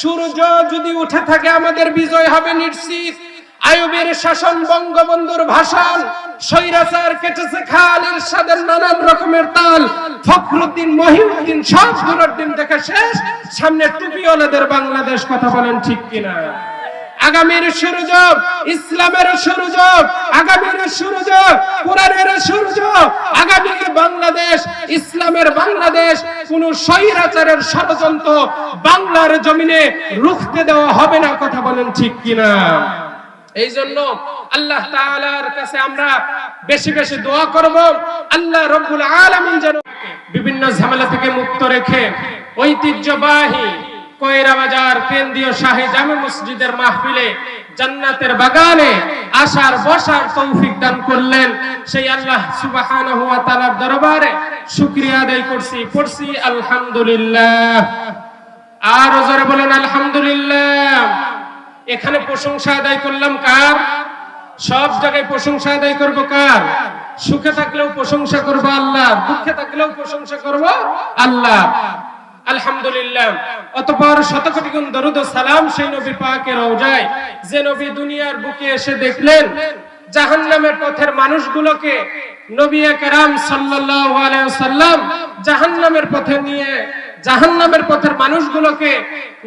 সূর্য যদি উঠে থাকে, আমাদের বিজয় হবে নিশ্চিত। আয়ুবের শাসন বঙ্গবন্ধুর ভাষণ, স্বৈরাচার কেটেছে খাল, ইরশাদের নানান রকমের তাল। ফখরুদ্দিন, মহিউদ্দিন সব দিন দেখে শেষ। সামনে টুপিওয়ালাদের বাংলাদেশ, কথা বলেন ঠিক কিনা? আগামীর সূর্য ইসলামের সূর্য আগামীর সূর্য কোরআনের সূর্য আগামীর বাংলাদেশ, ইসলামের বাংলাদেশ, কোন স্বৈরাচারের ষড়যন্ত্র বাংলার জমিনে রুখতে দেওয়া হবে না, কথা বলেন ঠিক কিনা? এই জন্য আল্লাহ তাআলার কাছে আমরা বেশি বেশি দোয়া করব। আল্লাহ রব্বুল আলামিন যেন বিভিন্ন ঝামেলা থেকে মুক্ত রেখে ঐতিহ্যবাহী কয়রা বাজার, কেন্দ্রীয় শাহী জামে মসজিদের মাহফিলে, জান্নাতের বাগানে আসার বসার তৌফিক দান করলেন। সেই আল্লাহ সুবহানাহু ওয়া তাআলার দরবারে শুকরিয়া আদায় করছি, পড়ছি আলহামদুলিল্লাহ। আর জোরে বলেন আলহামদুলিল্লাহ। এখানে প্রশংসা আদায় করলাম কার? সব জায়গায় প্রশংসা আদায় করব কার? সুখে থাকলেও প্রশংসা করব আল্লাহ, দুঃখে থাকলেও প্রশংসা করব আল্লাহ। আলহামদুলিল্লাহ। অতঃপর দরুদ সালাম সেই নবী পাকের রওজায়, যে নবী দুনিয়ার বুকে এসে দেখলেন, জাহান্নামের পথের মানুষগুলোকে নবী কেরাম সাল্লাল্লাহু আলাইহি সাল্লাম জাহান্নামের পথে নিয়ে, জাহান্নামের পথের মানুষগুলোকে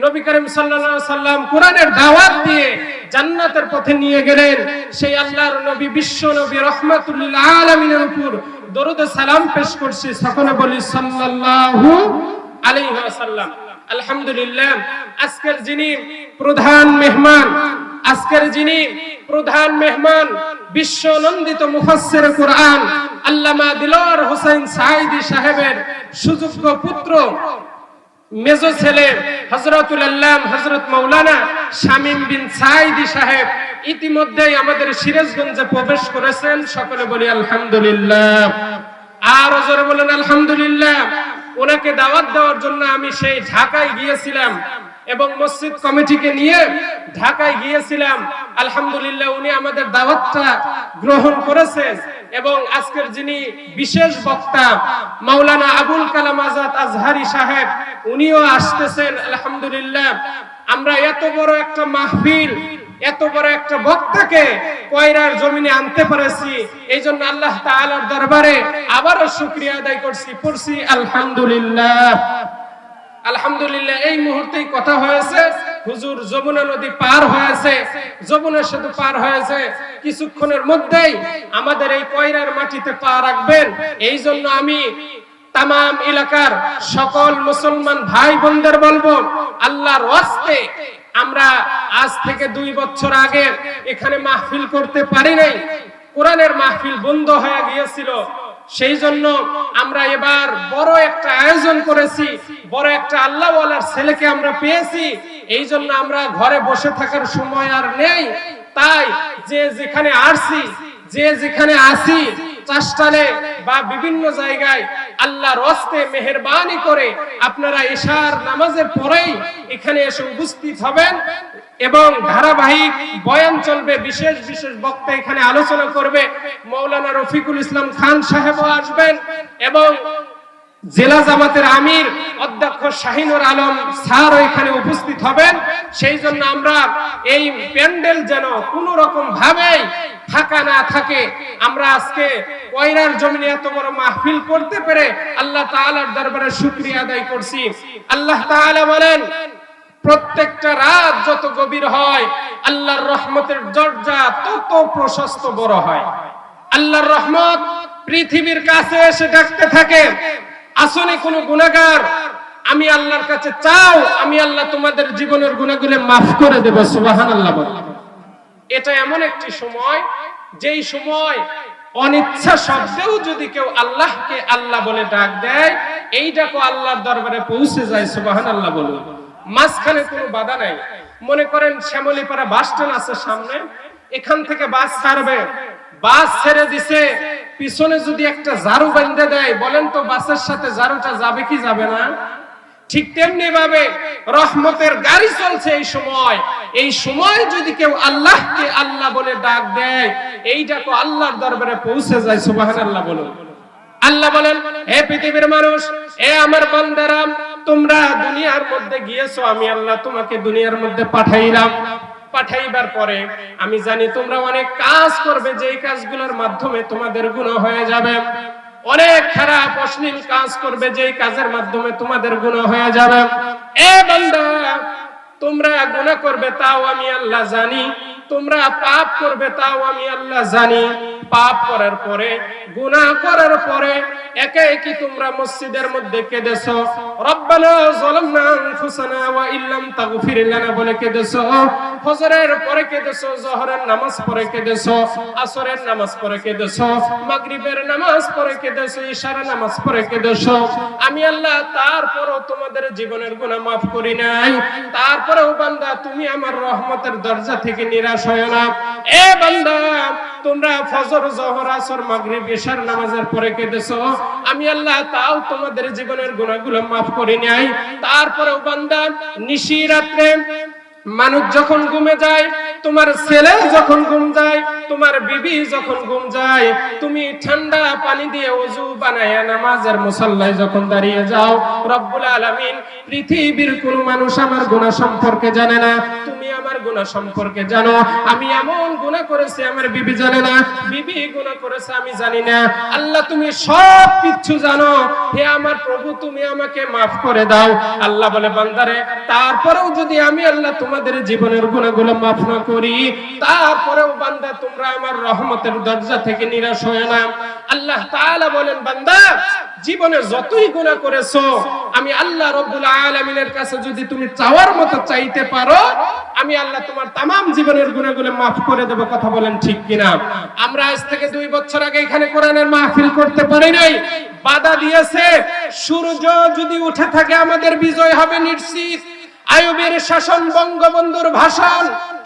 নবী করিম সাল্লাল্লাহু সাল্লাম কোরআনের দাওয়াত দিয়ে জান্নাতের পথে নিয়ে গেলেন। সেই আল্লাহর নবী বিশ্ব নবী রহমাতুল্লিল আলামিনের উপর দরুদ সালাম পেশ করছি সকলে বলি সাল্লাল্লাহু আলাইহি আলহামদুলিল্লাহ, আজকের যিনি প্রধান মেহমান, আজকের যিনি প্রধান মেহমান বিশ্ব নন্দিত কোরআন, আল্লামা দিলওয়ার হোসেন সাহেবের সুযোগ্য পুত্র, মেজো ছেলে হজরতুল আল্লাম হজরত মৌলানা শামীম বিন সাইদি সাহেব, ইতিমধ্যেই আমাদের সিরাজগঞ্জে প্রবেশ করেছেন। সকলে বলি আলহামদুলিল্লাহ। আর বলেন আলহামদুলিল্লাহ। ওনাকে দাওয়াত দেওয়ার জন্য আমি সেই ঢাকায় গিয়েছিলাম এবং মসজিদ কমিটিকে নিয়ে ঢাকায় গিয়েছিলাম। আলহামদুলিল্লাহ, উনি আমাদের দাওয়াতটা গ্রহণ করেছেন এবং আজকের যিনি বিশেষ বক্তা, মাওলানা আবুল কালাম আজাদ আজহারি সাহেব, উনিও আসতেছেন। আলহামদুলিল্লাহ, আমরা এত বড় একটা মাহফিল এত বড় একটা বক্তাকে কয়রার জমিনে আনতে পেরেছি। এই জন্য আল্লাহ তাআলার দরবারে আবারও শুকরিয়া আদায় করছি, পড়ছি আলহামদুলিল্লাহ। আলহামদুলিল্লাহ, এই মুহূর্তেই কথা হয়েছে, হুজুর যমুনা নদী পার হয়েছে, যমুনা সেতু পার হয়েছে। কিছুক্ষণের মধ্যেই আমাদের এই কয়রার মাটিতে পা রাখবেন। এই জন্য আমি তাম এলাকার সকল মুসলমান ভাই বোনদের বলব, আল্লাহর ওয়াস্তে আমরা আজ থেকে দুই বছর আগে এখানে মাহফিল করতে পারি নাই। কোরআনের মাহফিল বন্ধ হয়ে গিয়েছিল। সেই জন্য আমরা এবার বড় একটা আয়োজন করেছি। বড় একটা আল্লাহওয়ালার ছেলেকে আমরা পেয়েছি। এই জন্য আমরা ঘরে বসে থাকার সময় আর নেই। তাই যে যেখানে আসছি যে যেখানে আসি চাষটালে বা বিভিন্ন জায়গায় আল্লাহর হস্তে মেহরবানি করে আপনারা এশার নামাজের পরেই এখানে এসে উপস্থিত হবেন এবং ধারাবাহিক বয়ান চলবে, বিশেষ বিশেষ বক্তা এখানে আলোচনা করবে। মৌলানা রফিকুল ইসলাম খান সাহেবও আসবেন এবং জেলা জামাতের আমির অধ্যক্ষ শাহিনুর আলম স্যার এখানে উপস্থিত হবেন। সেই জন্য আমরা এই প্যান্ডেল যেন কোন রকম ভাবেই ফাঁকা না থাকে। আমরা আজকে কয়রার জমিনে এত বড় মাহফিল করতে পেরে আল্লাহ তাআলার দরবারে শুকরিয়া আদায় করছি। আল্লাহ তাআলা বলেন, প্রত্যেকটা রাত যত গভীর হয়, আল্লাহর রহমতের দরজা তত প্রশস্ত বড় হয়। আল্লাহর রহমত পৃথিবীর কাছে এসে ডাকতে থাকে, আসলে কোন গুনাহগার, আমি আল্লাহর কাছে চাও, আমি আল্লাহ তোমাদের জীবনের গুনাহগুলো মাফ করে দেব, সুবহানাল্লাহ বলে। এটা এমন একটি সময়, যেই সময় অনিচ্ছা সত্ত্বেও যদি কেউ আল্লাহকে আল্লাহ বলে ডাক দেয় এই ডাকও আল্লাহর দরবারে পৌঁছে যায়, সুবহানাল্লাহ বলুন। মাঝখানে কোনো বাধা নাই। মনে করেন শ্যামলীপাড়া বাস স্ট্যান্ড আছে সামনে, এখান থেকে বাস ছাড়বে। বাস ছেড়ে দিছে। পিছনে যদি একটা ঝাড়ু বেঁধে দেয়, বলেন তো বাসের সাথে ঝাড়ুটা যাবে কি যাবে না? ঠিক তেমনি ভাবে রহমতের গাড়ি চলছে এই সময়। এই সময় যদি কেউ আল্লাহকে আল্লাহ বলে ডাক দেয় এই ডাকও আল্লাহর দরবারে পৌঁছে যায়, সুবহানাল্লাহ বলুন আল্লাহ বলেন, হে পৃথিবীর মানুষ এ আমার বান্দারা, তোমরা দুনিয়ার মধ্যে গিয়েছো, আমি আল্লাহ তোমাকে দুনিয়ার মধ্যে পাঠাইলাম। পাঠাইবার পরে আমি জানি তোমরা অনেক কাজ করবে, যেই কাজগুলোর মাধ্যমে তোমাদের গুণ হয়ে যাবে। অনেক খারাপ অশ্লীল কাজ করবে, যেই কাজের মাধ্যমে তোমাদের গুনাহ হয়ে যাবে। এ বান্দা, তোমরা গুনাহ করবে, তাও আমি আল্লাহ জানি। তোমরা পাপ করবে, তাও আমি আল্লাহ জানি। পাপ করার পরে, গুনাহ করার পরে, একে কি তোমরা মসজিদের মধ্যে কেঁদেছো। রব্বানা আনফুসানা ওয়া ইল্লাম তাগফির লানা বলে কেঁদেছো। ফজরের পরে কেঁদেছো নামাজ পড়ে কেঁদেছো, আসরের নামাজ পড়ে কেঁদেছো, মাগরিবের নামাজ পড়ে কেঁদেছো নামাজ পড়ে কেঁদেছো। আমি আল্লাহ, তারপরও তোমাদের জীবনের গুনাহ মাফ করি নাই। তারপরেও বান্দা, তুমি আমার রহমতের দরজা থেকে নিরাশ হয় না। এ বান্দা তোমরা ফজর, জোহর, আসর, মাগরিব ইশার নামাজের পরে কেঁদেছো। আমি আল্লাহ তাও তোমাদের জীবনের গুনাহগুলো মাফ করি নাই তারপরেও বান্দা, নিশি রাত্রে মানুষ যখন ঘুমে যায়, তোমার ছেলে যখন ঘুম যায়, তোমার বিবি যখন ঘুম যায়, তুমি ঠান্ডা পানি দিয়ে ওযু বানায়া নামাজের মুসাল্লায় যখন দাঁড়িয়ে যাও, রব্বুল আলামিন পৃথিবীর কোন মানুষ আমার গুনাহ সম্পর্কে জানে না। তুমি আমার গুনাহ সম্পর্কে জানো। আমি এমন গুনাহ করেছি, আমার বিবি জানে না। বিবি গুনাহ করেছে, আমি জানি না। আল্লাহ, তুমি সব কিছু জানো। হে আমার প্রভু, তুমি আমাকে মাফ করে দাও। আল্লাহ বলে, বান্দারে, তারপরেও যদি আমি আল্লাহ তোমাদের জীবনের গুণাগুলো মাফ না করি, তারপরেও বান্দা, তোমরা আমার রহমতের দরজা থেকে নিরাশ হয় না। আল্লাহ তাআলা বলেন, বান্দা, জীবনে যতই গুনাহ করেছ, আমি আল্লাহ রব্বুল আলামিনের কাছে যদি তুমি চাওয়ার মতো চাইতে পারো, আমি আল্লাহ তোমার তামাম জীবনের গুণাগুলো মাফ করে দেব। কথা বলেন ঠিক কিনা? আমরা আজ থেকে দুই বছর আগে এখানে কোরআনের মাহফিল করতে পারি নাই। বাধা দিয়েছে, সূর্য যদি উঠে থাকে, আমাদের বিজয় হবে নিশ্চিত। আয়ুবের শাসন বঙ্গবন্ধুর ভাষণ,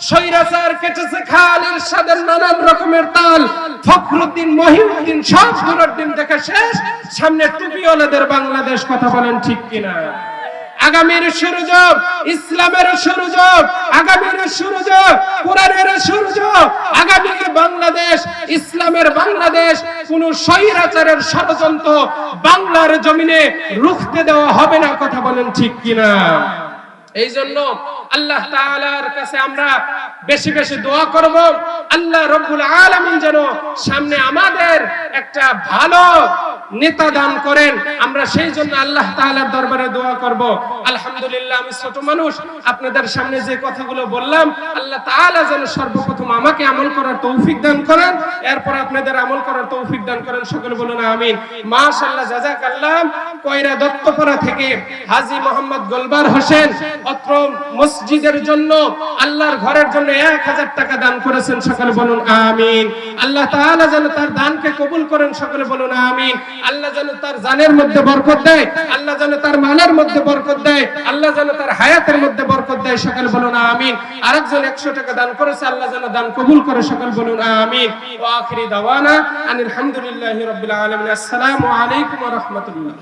স্বৈরাচার কেটেছে খালের সাদের নানান রকমের তাল, ফখরুদ্দিন, মহিউদ্দিন, সব দিন দেখা শেষ। সামনে টুপিওয়ালাদের বাংলাদেশ, কথা বলেন ঠিক কিনা? আগামীর সূর্য ইসলামের সূর্য আগামীর সূর্য কোরআনের সূর্য আগামীর বাংলাদেশ, ইসলামের বাংলাদেশ, কোন স্বৈরাচারের ষড়যন্ত্র বাংলার জমিনে রুখতে দেওয়া হবে না, কথা বলেন ঠিক কিনা? এই জন্য আল্লাহ তাআলার কাছে আমরা বেশি বেশি দোয়া করব। আল্লাহ রব্বুল আলামিন যেন সামনে আমাদের একটা ভালো নেতা দান করেন। আমরা সেই জন্য আল্লাহ তাআলার দরবারে দোয়া করব। আলহামদুলিল্লাহ, আমি ছোট মানুষ। আপনাদের সামনে যে কথাগুলো বললাম, আল্লাহ তাআলা যেন সর্বপ্রথম আমাকে আমল করার তৌফিক দান করেন। এরপর আপনাদের আমল করার তৌফিক দান করেন। সকলে বলুন আমিন। মাশাআল্লাহ, জাযাকাল্লাহ। কয়রা দত্তপাড়া থেকে হাজী মোহাম্মদ গোলবার হোসেন, অত্র মসজিদের জন্য আল্লাহর ঘরের জন্য এক হাজার টাকা দান করেছেন, সকলে বলুন আমিন। আল্লাহ তাআলা যেন তার দানকে কবুল করেন, সকলে বলুন আমিন। আল্লাহ যেন তার জানের মধ্যে বরকত দেয়, আল্লাহ যেন তার মালের মধ্যে বরকত দেয়, আল্লাহ যেন তার হায়াতের মধ্যে বরকত দেয়, সকলে বলুন আমিন। আরেকজন একশো টাকা দান করেছে, আল্লাহ যেন দান কবুল করে, সকল বলুন আমিন। ওয়া আখিরি দাওয়ানা আনিল হামদুলিল্লাহি রাব্বিল আলামিন। আসসালামু আলাইকুম রাহমাতুল্লাহ।